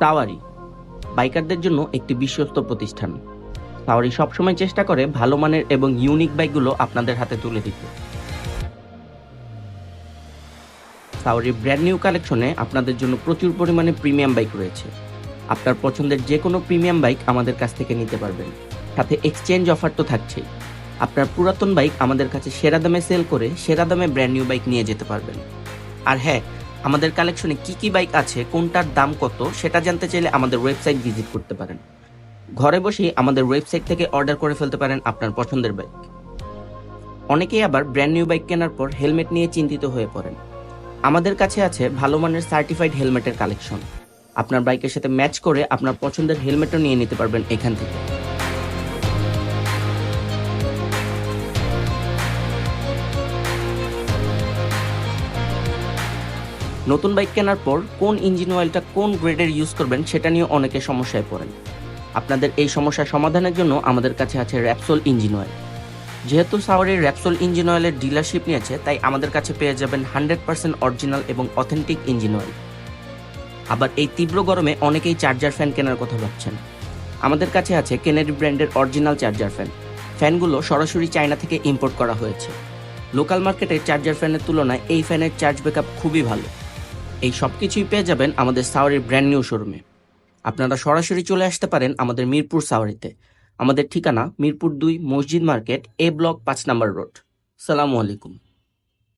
সাওয়ারি বাইকারদের জন্য একটি বিশ্বস্ত প্রতিষ্ঠান। সাওয়ারি সবসময় চেষ্টা করে ভালো মানের এবং ইউনিক বাইকগুলো আপনাদের হাতে তুলে দিতে। সাওয়ারি ব্র্যান্ড নিউ কালেকশনে আপনাদের জন্য প্রচুর পরিমাণে প্রিমিয়াম বাইক রয়েছে। আপনার পছন্দের যে কোনো প্রিমিয়াম বাইক আমাদের কাছ থেকে নিতে পারবেন। সাথে এক্সচেঞ্জ অফার তো থাকছেই। আপনার পুরাতন বাইক আমাদের কাছে সেরা দামে সেল করে সেরা দামে ব্র্যান্ড নিউ বাইক নিয়ে যেতে পারবেন। আর হ্যাঁ আমাদের কালেকশনে কি কি বাইক আছে, কোনটার দাম কত, সেটা জানতে চাইলে আমাদের ওয়েবসাইট ভিজিট করতে পারেন। ঘরে বসেই আমাদের ওয়েবসাইট থেকে অর্ডার করে ফেলতে পারেন আপনার পছন্দের বাইক অনেকেই আবার ব্র্যান্ড নিউ বাইক কেনার পর হেলমেট নিয়ে চিন্তিত হয়ে পড়েন। আমাদের কাছে আছে ভালো মানের সার্টিফাইড হেলমেটের কালেকশন আপনার বাইকের সাথে ম্যাচ করে আপনার পছন্দের হেলমেটও নিয়ে নিতে পারবেন এখান থেকে। নতুন বাইক কেনার পর কোন ইঞ্জিন অয়েলটা কোন গ্রেডের ইউজ করবেন সেটা নিয়ে অনেকে সমস্যায় পড়েন। আপনাদের এই সমস্যার সমাধানের জন্য আমাদের কাছে আছে র্যাপসোল ইঞ্জিন অয়েল যেহেতু সাওয়ারির র্যাপসোল ইঞ্জিন অয়েলের ডিলারশিপ নিয়েছে, তাই আমাদের কাছে পেয়ে যাবেন হান্ড্রেড পার্সেন্ট অরিজিনাল এবং অথেন্টিক ইঞ্জিন অয়েল আবার এই তীব্র গরমে অনেকেই চার্জার ফ্যান কেনার কথা ভাবছেন। আমাদের কাছে আছে কেনেডি ব্র্যান্ডের অরিজিনাল চার্জার ফ্যান ফ্যানগুলো সরাসরি চায়না থেকে ইম্পোর্ট করা হয়েছে। লোকাল মার্কেটে চার্জার ফ্যানের তুলনায় এই ফ্যানের চার্জ ব্যাকআপ খুবই ভালো। এই সব কিছুই পেয়ে যাবেন আমাদের সাওয়ারির ব্র্যান্ড নিউ শোরুমে আপনারা সরাসরি চলে আসতে পারেন আমাদের মিরপুর সাওয়ারিতে। আমাদের ঠিকানা মিরপুর দুই মসজিদ মার্কেট এ ব্লক পাঁচ নাম্বার রোড সালামু আলাইকুম।